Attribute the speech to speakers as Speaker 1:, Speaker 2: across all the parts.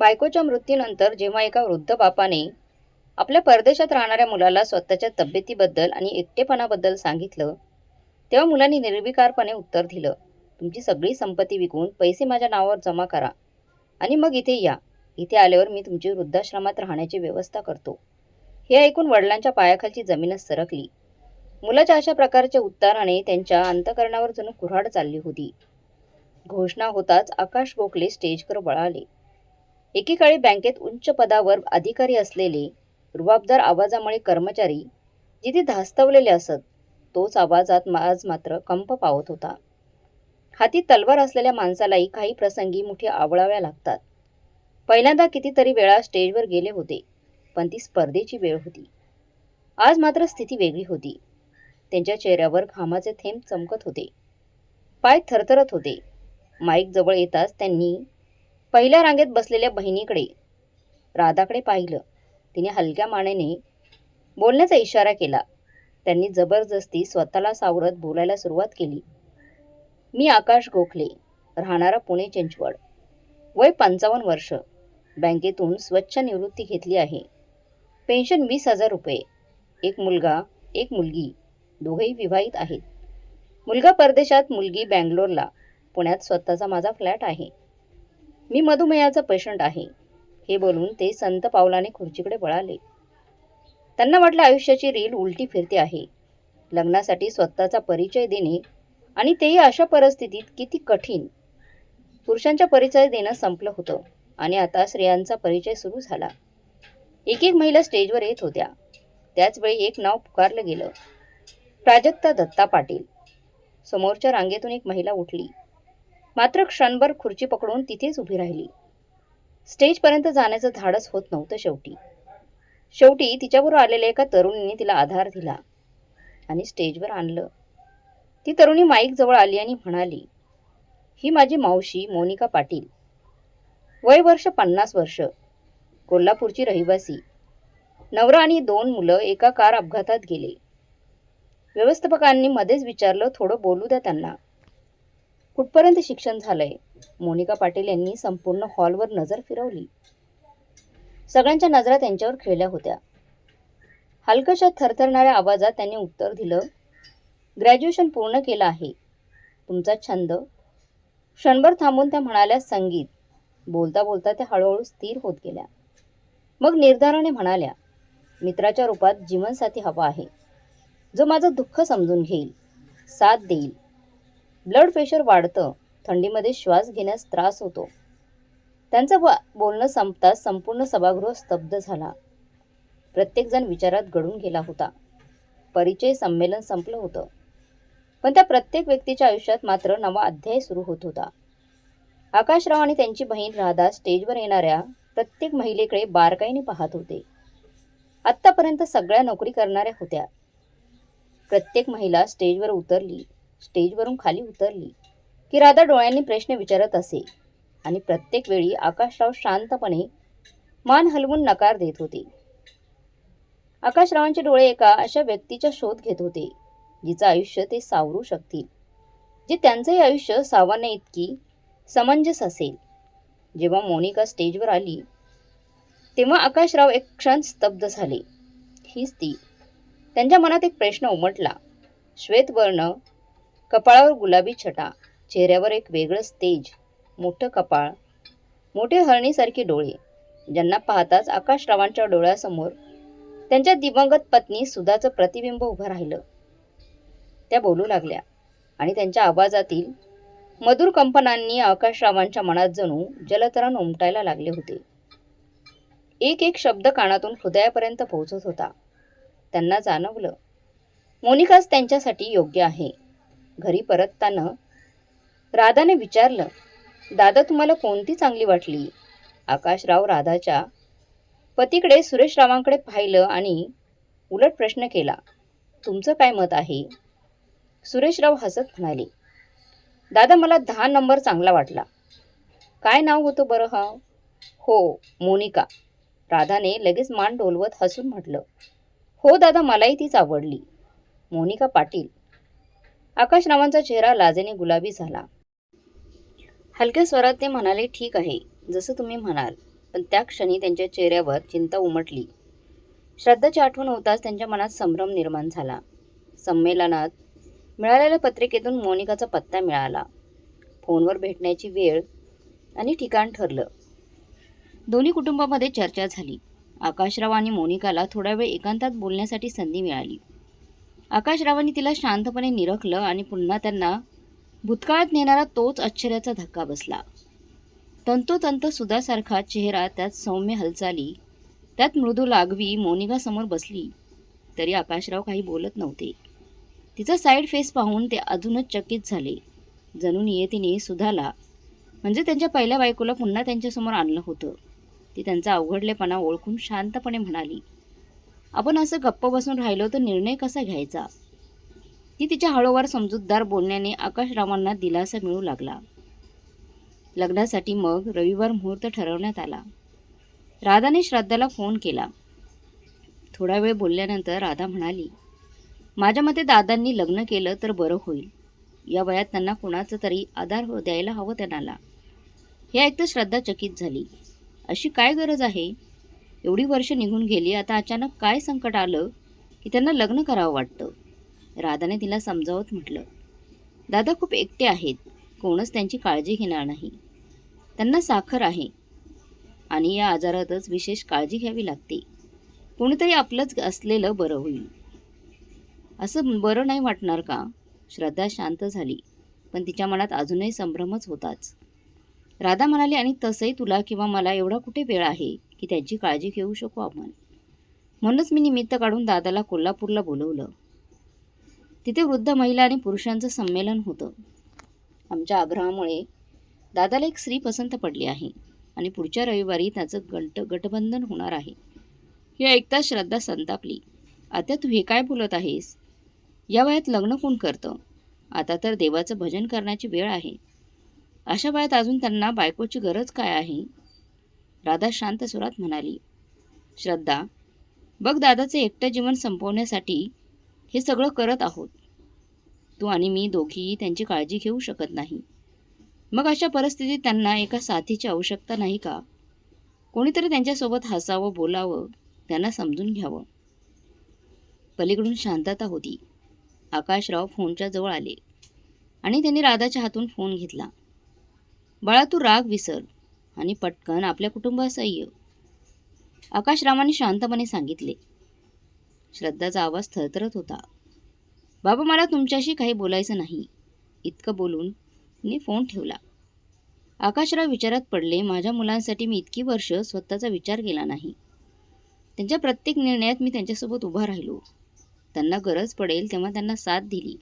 Speaker 1: बायकोच्या मृत्यूनंतर जेव्हा एका वृद्ध बापाने आपल्या परदेशात राहणाऱ्या मुलाला स्वतःच्या तब्येतीबद्दल आणि एकटेपणाबद्दल सांगितलं तेव्हा मुलांनी निर्विकारपणे उत्तर दिलं तुमची सगळी संपत्ती विकून पैसे माझ्या नावावर जमा करा आणि मग इथे या. इथे आल्यावर मी तुमची वृद्धाश्रमात राहण्याची व्यवस्था करतो. हे ऐकून वडिलांच्या पायाखालची जमीनच सरकली. मुलाच्या अशा प्रकारच्या उत्तराने त्यांच्या अंतकरणावर जणू कुऱ्हाड चालली होती. घोषणा होताच आकाश गोखले स्टेजवर वळाले. एकेकाळी बँकेत उच्च पदावर अधिकारी असलेले रुबाबदार आवाजामुळे कर्मचारी जिथे धास्तवलेले असत तोच आवाजात आज मात्र कंप पावत होता. हाती तलवार असलेल्या माणसालाही काही प्रसंगी मुठी आवळाव्या लागतात. पहिल्यांदा कितीतरी वेळा स्टेजवर गेले होते पण ती स्पर्धेची वेळ होती. आज मात्र स्थिती वेगळी होती. त्यांच्या चेहऱ्यावर घामाचे थेंब चमकत होते. पाय थरथरत होते. माईक जवळ येताच त्यांनी पहिल्या रांगेत बसलेल्या बहिणीकडे राधाकडे पाहिलं. तिने हलक्या मानेने बोलण्याचा इशारा केला. त्यांनी जबरदस्ती स्वतःला सावरत बोलायला सुरुवात केली. मी आकाश गोखले राहणारा पुणे चिंचवड. वय पंचावन्न वर्ष. बँकेतून स्वच्छ निवृत्ती घेतली आहे. पेन्शन वीस हजार रुपये. एक मुलगा एक मुलगी दोघेही विवाहित आहेत. मुलगा परदेशात मुलगी बँगलोरला. पुण्यात स्वतःचा माझा फ्लॅट आहे. मी मधुमेहाचा पेशंट आहे. हे बोलून ते संत पावलाने खुर्चीकडे वळाले. त्यांना वाटलं आयुष्याची रील उलटी फिरते आहे. लग्नासाठी स्वतःचा परिचय देणे आणि तेही अशा परिस्थितीत किती कठीण. पुरुषांचा परिचय देणं संपलं होतं आणि आता स्त्रियांचा परिचय सुरू झाला. एक एक महिला स्टेजवर येत होत्या. त्याचवेळी एक नाव पुकारलं गेलं. प्राजक्ता दत्ता पाटील. समोरच्या रांगेतून एक महिला उठली. मात्र क्षणभर खुर्ची पकडून तिथेच उभी राहिली. स्टेजपर्यंत जाण्याचं धाडस होत नव्हतं शेवटी. शेवटी तिच्याबरोबर आलेल्या एका तरुणीने तिला आधार दिला आणि स्टेजवर आणलं. ती तरुणी माईकजवळ आली आणि म्हणाली ही माझी मावशी मोनिका पाटील. वय वर्ष पन्नास वर्ष. कोल्हापूरची रहिवासी. नवरा आणि दोन मुलं एका कार अपघातात गेले. व्यवस्थापकांनी मध्येच विचारलं थोडं बोलू द्या त्यांना. कुठपर्यंत शिक्षण झालंय? मोनिका पाटील यांनी संपूर्ण हॉलवर नजर फिरवली. सगळ्यांच्या नजरा त्यांच्यावर खेळल्या होत्या. हलकशा थरथरणाऱ्या आवाजात त्यांनी उत्तर दिलं ग्रॅज्युएशन पूर्ण केलं आहे. तुमचा छंद? क्षणभर थांबून त्या म्हणाल्या संगीत. बोलता बोलता त्या हळूहळू स्थिर होत गेल्या. मग निर्धाराने म्हणाल्या मित्राच्या रूपात जीवनसाथी हवा आहे. जो माझं दुःख समजून घेईल साथ देईल. ब्लड प्रेशर वाढतं थंडीमध्ये श्वास घेण्यास त्रास होतो. त्यांचं ब- बोलणं संपताच संपूर्ण सभागृह स्तब्ध झाला. प्रत्येकजण विचारात घडून गेला होता. परिचय संमेलन संपलं होतं. पण त्या प्रत्येक व्यक्तीच्या आयुष्यात मात्र नवा अध्याय सुरू होत होता. आकाशराव आणि त्यांची बहीण राधा स्टेजवर येणाऱ्या प्रत्येक महिलेकडे बारकाईने पाहत होते. आत्तापर्यंत सगळ्या नोकरी करणाऱ्या होत्या. प्रत्येक महिला स्टेजवर उतरली. स्टेजवरून खाली उतरली की राधा डोळ्यांनी प्रश्न विचारत असे. आणि प्रत्येक वेळी आकाशराव शांतपणे मान हलवून नकार देत होते. आकाशरावांचे डोळे एका अशा व्यक्तीचा शोध घेत होते जिचं आयुष्य ते सावरू शकतील. जे त्यांचंही आयुष्य सावरण्या इतकी समंजस असेल. जेव्हा मोनिका स्टेजवर आली तेव्हा आकाशराव एक क्षण स्तब्ध झाले. हीच ती. त्यांच्या मनात एक प्रश्न उमटला. श्वेतवर्ण कपाळावर गुलाबी छटा चेहऱ्यावर एक वेगळंच तेज मोठं कपाळ मोठे हरणीसारखे डोळे ज्यांना पाहताच आकाशरावांच्या डोळ्यासमोर त्यांच्या दिवंगत पत्नी सुधाचं प्रतिबिंब उभं राहिलं. त्या बोलू लागल्या आणि त्यांच्या आवाजातील मधुर कंपनांनी आकाशरावांच्या मनात जणू जलतरण उमटायला लागले होते. एक एक शब्द कानातून हृदयापर्यंत पोहोचत होता. त्यांना जाणवलं मोनिकाच त्यांच्यासाठी योग्य आहे. घरी परतताना राधाने विचारलं दादा तुम्हाला कोणती चांगली वाटली? आकाशराव राधाच्या पतीकडे सुरेशरावांकडे पाहिलं आणि उलट प्रश्न केला तुमचं काय मत आहे? सुरेशराव हसत म्हणाले दादा मला दहा नंबर चांगला वाटला. काय नाव होतं बरं हा? हो मोनिका. राधाने लगेच मान डोलवत हसून म्हटलं हो दादा मलाही तीच आवडली. मोनिका पाटील आकाशरावांचा चेहरा लाजेने गुलाबी झाला. हलक्या स्वरात ते म्हणाले ठीक आहे जसं तुम्ही म्हणाल. पण त्या क्षणी त्यांच्या चेहऱ्यावर चिंता उमटली. श्रद्धाची आठवण होताच त्यांच्या मनात संभ्रम निर्माण झाला. संमेलनात मिळालेल्या पत्रिकेतून मोनिकाचा पत्ता मिळाला. फोनवर भेटण्याची वेळ आणि ठिकाण ठरलं. दोन्ही कुटुंबामध्ये चर्चा झाली. आकाशराव आणि मोनिकाला थोडा वेळ एकांतात बोलण्यासाठी संधी मिळाली. आकाशरावांनी तिला शांतपणे निरखलं आणि पुन्हा त्यांना भूतकाळात नेणारा तोच आश्चर्याचा धक्का बसला. तंतोतंत सुधासारखा चेहरा त्यात सौम्य हालचाली त्यात मृदू लागवी मोनिकासमोर बसली. तरी आकाशराव काही बोलत नव्हते. तिचा साईड फेस पाहून ते अजूनच चकित झाले. जणू नियतीने सुधाला म्हणजे त्यांच्या पहिल्या बायकोला पुन्हा त्यांच्यासमोर आणलं होतं. ती त्यांचा अवघडलेपणा ओळखून शांतपणे म्हणाली आपण असं गप्प बसून राहिलो तर निर्णय कसा घ्यायचा? ती तिच्या हळूवार समजूतदार बोलण्याने आकाशरावांना दिलासा मिळू लागला. लग्नासाठी मग रविवार मुहूर्त ठरवण्यात आला. राधाने श्रद्धाला फोन केला. थोडा वेळ बोलल्यानंतर राधा म्हणाली माझ्या मते दादांनी लग्न केलं तर बरं होईल. या वयात त्यांना कुणाचं तरी आधार हो द्यायला हवं त्यांना हे ऐकतं श्रद्धा चकित झाली. अशी काय गरज आहे? एवढी वर्ष निघून गेली आता अचानक काय संकट आलं की त्यांना लग्न करावं वाटतं? राधाने तिला समजावत म्हटलं दादा खूप एकटे आहेत कोणच त्यांची काळजी घेणार नाही. त्यांना साखर आहे आणि या आजारातच विशेष काळजी घ्यावी लागते. कोणीतरी आपलंच असलेलं बरं होईल. असं बरं नाही वाटणार का? श्रद्धा शांत झाली पण तिच्या मनात अजूनही संभ्रमच होताच. राधा म्हणाली आणि तसंही तुला किंवा मला एवढा कुठे वेळ आहे? की त्यांची काळजी घेऊ शकू आपण. म्हणूनच मी निमित्त काढून दादाला कोल्हापूरला बोलवलं. तिथे वृद्ध महिला आणि पुरुषांचं संमेलन होतं. आमच्या आग्रहामुळे दादाला एक स्त्री पसंत पडली आहे आणि पुढच्या रविवारी त्याचं गंट गटबंधन होणार आहे. हे ऐकता श्रद्धा संतापली. आता तू हे काय बोलत आहेस? या वयात लग्न कोण करतं? आता तर देवाचं भजन करण्याची वेळ आहे. अशा वयात अजून त्यांना बायकोची गरज काय आहे? राधा शांत स्वरात म्हणाली श्रद्धा बघ दादाचं एकटं जीवन संपवण्यासाठी हे सगळं करत आहोत. तू आणि मी दोघीही त्यांची काळजी घेऊ शकत नाही. मग अशा परिस्थितीत त्यांना एका साथीची आवश्यकता नाही का? कोणीतरी त्यांच्यासोबत हसावं बोलावं त्यांना समजून घ्यावं. पलीकडून शांतता होती. आकाशराव फोनच्या जवळ आले आणि त्यांनी राधाच्या हातून फोन घेतला. बाळा तू राग विसर. आणि पटकन आपल्या कुटुंबासह. ये आकाशरामाने शांतपणे सांगितले. श्रद्धाचा आवाज थरथरत होता. बाबा मला तुमच्याशी काही बोलायचं नाही. इतकं बोलून मी फोन ठेवला. आकाशराव विचारात पडले माझ्या मुलांसाठी मी इतकी वर्ष स्वतःचा विचार केला नाही. त्यांच्या प्रत्येक निर्णयात मी त्यांच्यासोबत उभा राहिलो. त्यांना गरज पडेल तेव्हा त्यांना साथ दिली.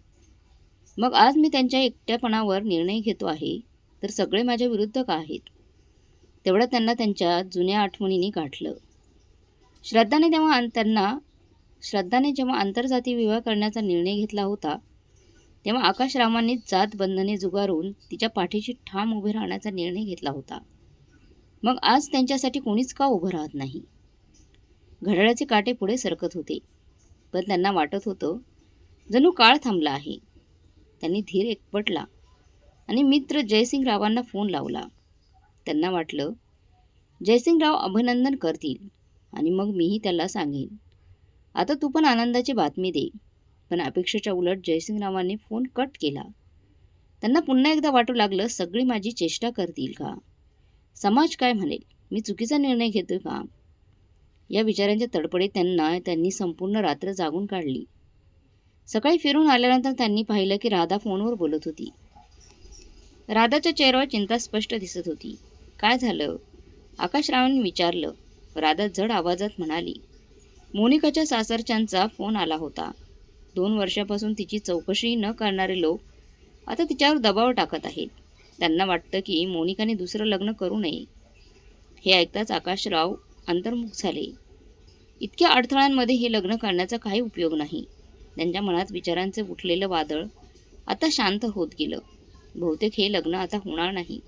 Speaker 1: मग आज मी त्यांच्या एकट्यापणावर निर्णय घेतो आहे तर सगळे माझ्या विरुद्ध का आहेत? तेवढं त्यांना त्यांच्या जुन्या आठवणींनी गाठलं. श्रद्धाने तेव्हा त्यांना श्रद्धाने जेव्हा आंतरजाती विवाह करण्याचा निर्णय घेतला होता तेव्हा आकाशरामांनी जात बंधने जुगारून तिच्या पाठीशी ठाम उभे राहण्याचा निर्णय घेतला होता. मग आज त्यांच्यासाठी कोणीच का उभं राहत नाही? घड्याळाचे काटे पुढे सरकत होते पण त्यांना वाटत होतं जणू काळ थांबला आहे. त्यांनी धीर एकपटला आणि मित्र जयसिंगरावांना फोन लावला. त्यांना वाटलं जयसिंगराव अभिनंदन करतील आणि मग मीही त्याला सांगेन. आता तू पण आनंदाची बातमी दे. पण अपेक्षेच्या उलट जयसिंगरावांनी फोन कट केला. त्यांना पुन्हा एकदा वाटू लागलं सगळी माझी चेष्टा करतील का? समाज काय म्हणेल? मी चुकीचा निर्णय घेतोय का? या विचारांच्या तडपडीत त्यांना त्यांनी संपूर्ण रात्र जागून काढली. सकाळी फिरून आल्यानंतर त्यांनी पाहिलं की राधा फोनवर बोलत होती. राधाच्या चेहऱ्यावर चिंता स्पष्ट दिसत होती. काय झालं? आकाशरावांनी विचारलं. राधा जड आवाजात म्हणाली मोनिकाच्या सासरच्यांचा फोन आला होता. दोन वर्षापासून तिची चौकशी न करणारे लोक आता तिच्यावर दबाव टाकत आहेत. त्यांना वाटतं की मोनिकाने दुसरं लग्न करू नये. हे ऐकताच आकाशराव अंतर्मुख झाले. इतक्या अडथळ्यांमध्ये हे लग्न करण्याचा काही उपयोग नाही. त्यांच्या मनात विचारांचे उठलेलं वादळ आता शांत होत गेलं. बहुतेक हे लग्न आता होणार नाही.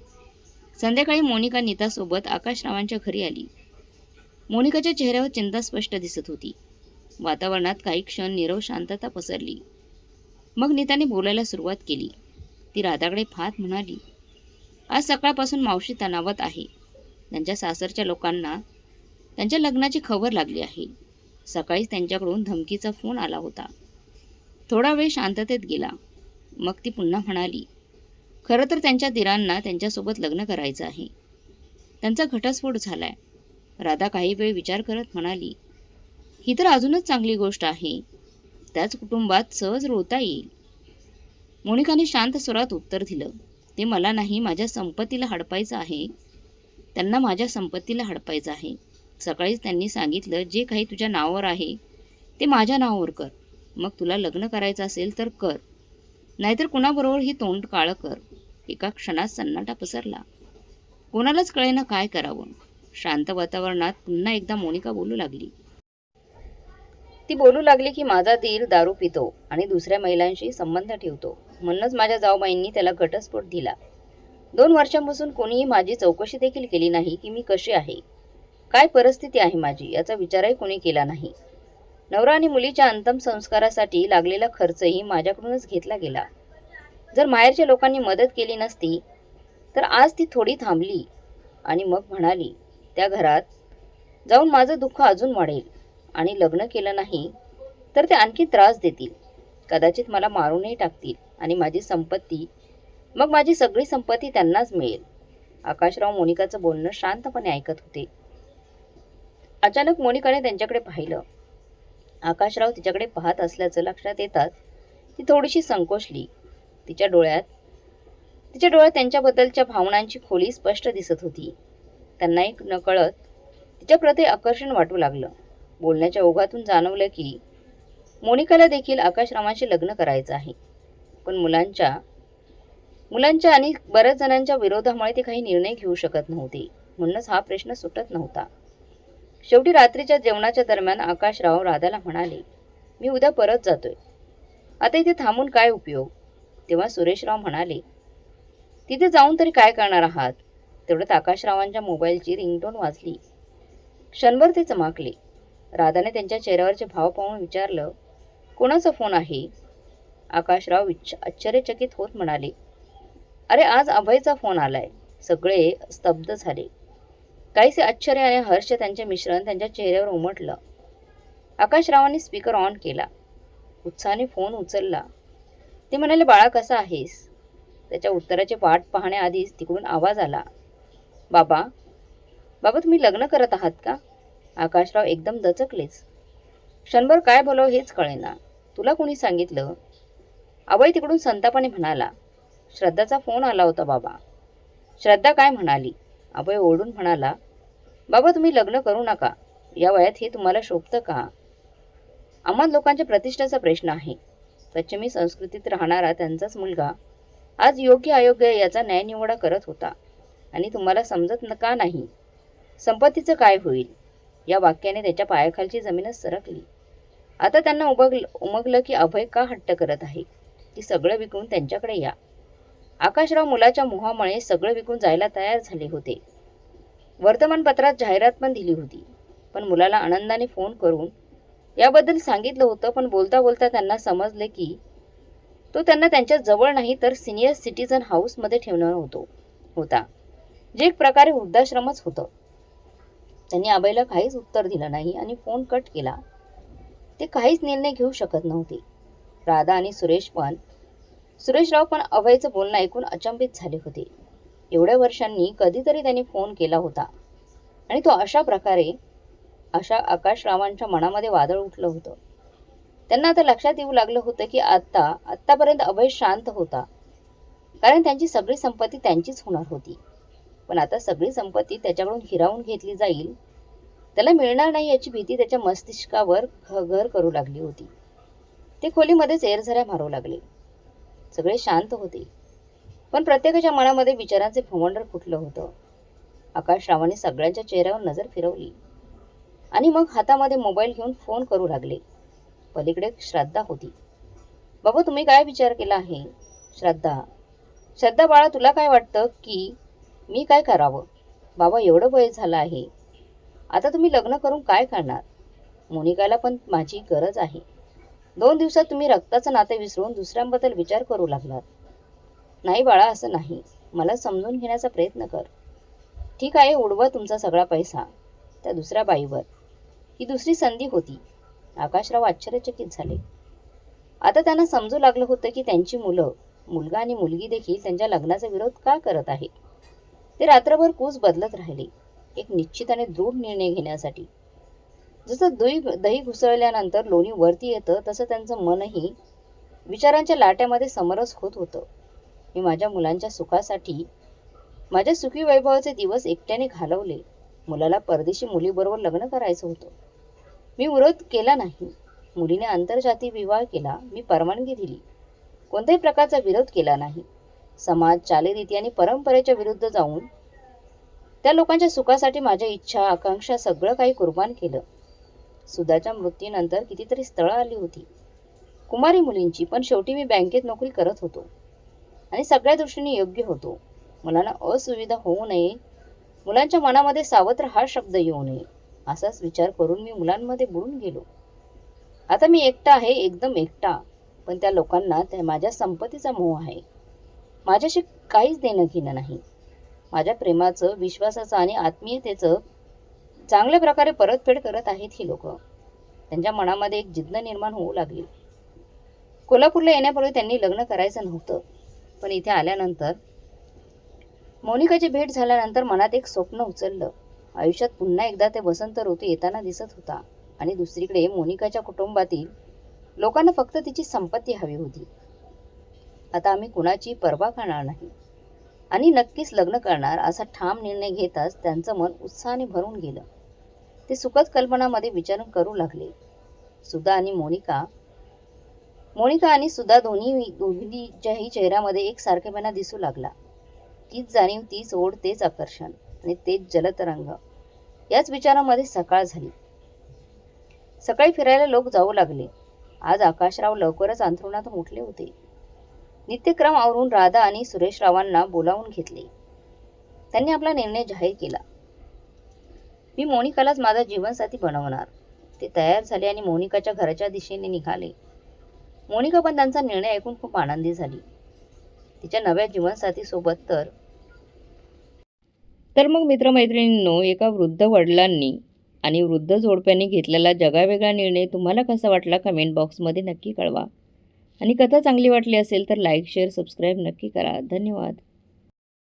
Speaker 1: संध्याकाळी मोनिका नीतासोबत आकाशरावांच्या घरी आली. मोनिकाच्या चेहऱ्यावर चिंता स्पष्ट दिसत होती. वातावरणात काही क्षण नीरव शांतता पसरली. मग नीताने बोलायला सुरुवात केली. ती राधाकडे फात म्हणाली आज सकाळपासून मावशी तणावात आहे. त्यांच्या सासरच्या लोकांना त्यांच्या लग्नाची खबर लागली आहे. सकाळीच त्यांच्याकडून धमकीचा फोन आला होता. थोडा वेळ शांततेत गेला. मग ती पुन्हा म्हणाली खरं तर त्यांच्या दिरांना त्यांच्यासोबत लग्न करायचं आहे. त्यांचा घटस्फोट झाला आहे राधा काही वेळ विचार करत म्हणाली ही तर अजूनच चांगली गोष्ट आहे. त्याच कुटुंबात सहज रोवता येईल. मोनिकाने शांत स्वरात उत्तर दिलं ते मला नाही माझ्या संपत्तीला हडपायचं आहे. त्यांना माझ्या संपत्तीला हडपायचं आहे. सकाळीच त्यांनी सांगितलं जे काही तुझ्या नावावर आहे ते माझ्या नावावर कर. मग तुला लग्न करायचं असेल तर कर. नाहीतर कुणाबरोबर ही तोंड काळं कर. एका क्षणात सन्नाटा पसरला. कोणालाच कळेना काय करावं. शांत वातावरणात पुन्हा एकदा मोनिका बोलू लागली. ती बोलू लागली की माझा धीर दारू पितो आणि दुसऱ्या महिलांशी संबंध ठेवतो. म्हणूनच माझ्या जाऊबाईंनी त्याला घटस्फोट दिला. दोन वर्षांपासून कोणीही माझी चौकशी देखील केली नाही की मी कशी आहे. काय परिस्थिती आहे माझी याचा विचारही कोणी केला नाही. नवरा आणि मुलीच्या अंतिम संस्कारासाठी लागलेला खर्चही माझ्याकडूनच घेतला गेला. जर माहेरच्या लोकांनी मदत केली नसती तर आज ती थोडी थांबली आणि मग म्हणाली त्या घरात जाऊन माझं दुःख अजून वाढेल आणि लग्न केलं नाही तर ते आणखी त्रास देतील. कदाचित मला मारूनही टाकतील आणि माझी संपत्ती मग माझी सगळी संपत्ती त्यांनाच मिळेल. आकाशराव मोनिकाचं बोलणं शांतपणे ऐकत होते. अचानक मोनिकाने त्यांच्याकडे पाहिलं. आकाशराव तिच्याकडे पाहत असल्याचं लक्षात येतात ती थोडीशी संकोचली. तिच्या डोळ्यात. तिच्या डोळ्यात त्यांच्याबद्दलच्या भावनांची खोली स्पष्ट दिसत होती. त्यांना एक नकळत तिच्याप्रती आकर्षण वाटू लागलं. बोलण्याच्या ओघातून जाणवलं की मोनिकाला देखील आकाशरामाशी लग्न करायचं आहे. पण मुलांच्या मुलांच्या आणि बऱ्याच जणांच्या विरोधामुळे ते काही निर्णय घेऊ शकत नव्हते. म्हणूनच हा प्रश्न सुटत नव्हता. शेवटी रात्रीच्या जेवणाच्या दरम्यान आकाशराव राधाला म्हणाले मी उद्या परत जातोय. आता इथे थांबून काय उपयोग? तेव्हा सुरेशराव म्हणाले तिथे जाऊन तरी काय करणार आहात? तेवढ्यात आकाशरावांच्या मोबाईलची रिंगटोन वाजली. क्षणभर ते चमाकले. राधाने त्यांच्या चेहऱ्यावरचे भाव पाहून विचारलं कोणाचा फोन आहे? आकाशराव विच आश्चर्यचकित होत म्हणाले अरे आज अभयचा फोन आलाय. सगळे स्तब्ध झाले. काहीसे आश्चर्य आणि हर्ष त्यांचे मिश्रण त्यांच्या चेहऱ्यावर उमटलं. आकाशरावांनी स्पीकर ऑन केला. उत्साहाने फोन उचलला. ते म्हणाले बाळा कसा आहेस? त्याच्या उत्तराची वाट पाहण्याआधीच तिकडून आवाज आला. बाबा बाबा तुम्ही लग्न करत आहात का? आकाशराव एकदम दचकलेच. क्षणभर काय बोलावं हेच कळेना. तुला कोणी सांगितलं? अभय तिकडून संतापाने म्हणाला श्रद्धाचा फोन आला होता बाबा. श्रद्धा काय म्हणाली? अभय ओढून म्हणाला बाबा तुम्ही लग्न करू नका. या वयात हे तुम्हाला शोभतं का? आम्हाला लोकांच्या प्रतिष्ठेचा प्रश्न आहे. पश्चिमी संस्कृतीत राहणारा त्यांचाच मुलगा आज योग्य अयोग्य याचा न्यायनिवाडा करत होता. आणि तुम्हाला समजत न का नाही? संपत्तीचं काय होईल? या वाक्याने त्याच्या पायाखालची जमीनच सरकली. आता त्यांना उबग उमगलं की अभय का हट्ट करत आहे? की सगळं विकून त्यांच्याकडे या. आकाशराव मुलाच्या मोहामुळे सगळं विकून जायला तयार झाले होते. वर्तमानपत्रात जाहिरात पण दिली होती. पण मुलाला आनंदाने फोन करून याबद्दल सांगितलं होतं पण बोलता बोलता त्यांना समजले की तो त्यांना त्यांच्या जवळ नाही तर सिनियर सिटीजन हाऊसमध्ये ठेवणार होतो होता. जे एक प्रकारे वृद्धाश्रमच होतं. त्यांनी आबाईला काहीच उत्तर दिलं नाही आणि फोन कट केला. ते काहीच निर्णय घेऊ शकत नव्हते. राधा आणि सुरेश पण सुरेशराव पण अभयचं बोलणं ऐकून अचंबित झाले होते. एवढ्या वर्षांनी कधीतरी त्यांनी फोन केला होता. आणि तो अशा प्रकारे अशा आकाशरावांच्या मनामध्ये वादळ उठलं होतं. त्यांना आता लक्षात येऊ लागलं होतं की आत्ता आत्तापर्यंत अभय शांत होता. कारण त्यांची सगळी संपत्ती त्यांचीच होणार होती. पण आता सगळी संपत्ती त्याच्याकडून हिरावून घेतली जाईल. त्याला मिळणार नाही याची भीती त्याच्या मस्तिष्कावर घ- घर करू लागली होती. ते खोलीमध्येच एरझऱ्या मारू लागले. सगळे शांत होते. पण प्रत्येकाच्या मनामध्ये विचारांचे भवंडर फुटलं होतं. आकाशरावाने सगळ्यांच्या चेहऱ्यावर नजर फिरवली. आणि मग हातामध्ये मोबाईल घेऊन फोन करू लागले. पलीकडे श्रद्धा होती. बाबा तुम्ही काय विचार केला आहे? श्रद्धा. श्रद्धा बाळा तुला काय वाटतं की मी काय करावं? बाबा एवढं वय झालं आहे. आता तुम्ही लग्न करून काय करणार? मोनिकाला पण माझी गरज आहे. दोन दिवसात तुम्ही रक्ताचं नाते विसरून दुसऱ्यांबद्दल विचार करू लागलात. नाही बाळा असं नाही. मला समजून घेण्याचा प्रयत्न कर. ठीक आहे उडवा तुमचा सगळा पैसा. त्या दुसऱ्या बाईवर. ही दुसरी संधी होती. आकाशराव आश्चर्यचकित झाले. आता त्यांना समजू लागलं होतं की त्यांची मुलं मुलगा आणि मुलगी देखील त्यांच्या लग्नाचा विरोध का करत आहे ते रात्रभर कूच बदलत राहिले एक निश्चित आणि दृढ निर्णय घेण्यासाठी. जसं दही दही घुसळल्यानंतर लोणी वरती येतं तसं त्यांचं मनही विचारांच्या लाट्यामध्ये समरस होत होतं. मी माझ्या मुलांच्या सुखासाठी माझ्या सुखी वैभवाचे दिवस एकट्याने घालवले. मुलाला परदेशी मुलीबरोबर लग्न करायचं होतं. मी विरोध केला नाही. मुलीने आंतरजाती विवाह केला मी परवानगी दिली. कोणत्याही प्रकारचा विरोध केला नाही. समाज चालीरीती आणि परंपरेच्या विरुद्ध जाऊन त्या लोकांच्या सुखासाठी माझ्या इच्छा आकांक्षा सगळं काही कुर्बान केलं. सुधाच्या मृत्यूनंतर कितीतरी स्थळं आली होती. कुमारी मुलींची पण शेवटी मी बँकेत नोकरी करत होतो. आणि सगळ्या दृष्टीने योग्य होतो. मुलांना असुविधा होऊ नये. मुलांच्या मनामध्ये सावत्र हा शब्द येऊ नये. असाच विचार करून मी मुलांमध्ये बुडून गेलो. आता मी एकटा आहे एकदम एकटा. पण त्या लोकांना त्या माझ्या संपत्तीचा मोह आहे. माझ्याशी काहीच देणं घेणं नाही. माझ्या प्रेमाचं विश्वासाचं आणि आत्मीयतेचं चांगल्या प्रकारे परतफेड करत आहेत ही लोक. त्यांच्या मनामध्ये एक जिद्द निर्माण होऊ लागली. कोल्हापूरला येण्यापूर्वी त्यांनी लग्न करायचं नव्हतं. पण इथे आल्यानंतर मोनिकाची भेट झाल्यानंतर मनात एक स्वप्न उचललं. आयुष्यात पुन्हा एकदा ते वसंत ऋतू येताना दिसत होता आणि दुसरीकडे मोनिकाच्या कुटुंबातील लोकांना फक्त तिची संपत्ती हवी होती. आता आम्ही कुणाची पर्वा करणार नाही. आणि नक्कीच लग्न करणार असा ठाम निर्णय घेताच त्यांचं मन उत्साहाने भरून गेलं. ते सुखद कल्पनामध्ये विचार करू लागले. सुधा आणि मोनिका मोनिका आणि सुधा दोन्ही दोन्हीच्याही चेहऱ्यामध्ये एक सारखेपणा दिसू लागला. तीच जाणीव तीच ओढ तेच आकर्षण. आणि तेच जलतरंग. याच विचारामध्ये सकाळ झाली. सकाळी फिरायला लोक जाऊ लागले. आज आकाशराव लवकरच अंथरुणात उठले होते. नित्यक्रम आवरून राधा आणि सुरेशरावांना बोलावून घेतले. त्यांनी आपला निर्णय जाहीर केला. मी मोनिकालाच माझा जीवनसाथी बनवणार. ते तयार झाले आणि मोनिकाच्या घराच्या दिशेने निघाले. मोनिका पण त्यांचा निर्णय ऐकून खूप आनंदी झाली. तिच्या नव्या जीवनसाथीसोबत तर तर मग मित्रमैत्रिणींनो एका वृद्ध वडिलांनी आणि वृद्ध जोडप्यांनी घेतलेला जगावेगळा निर्णय तुम्हाला कसा वाटला कमेंट बॉक्समध्ये नक्की कळवा. आणि कथा चांगली वाटली असेल तर लाईक शेअर सबस्क्राईब नक्की करा. धन्यवाद.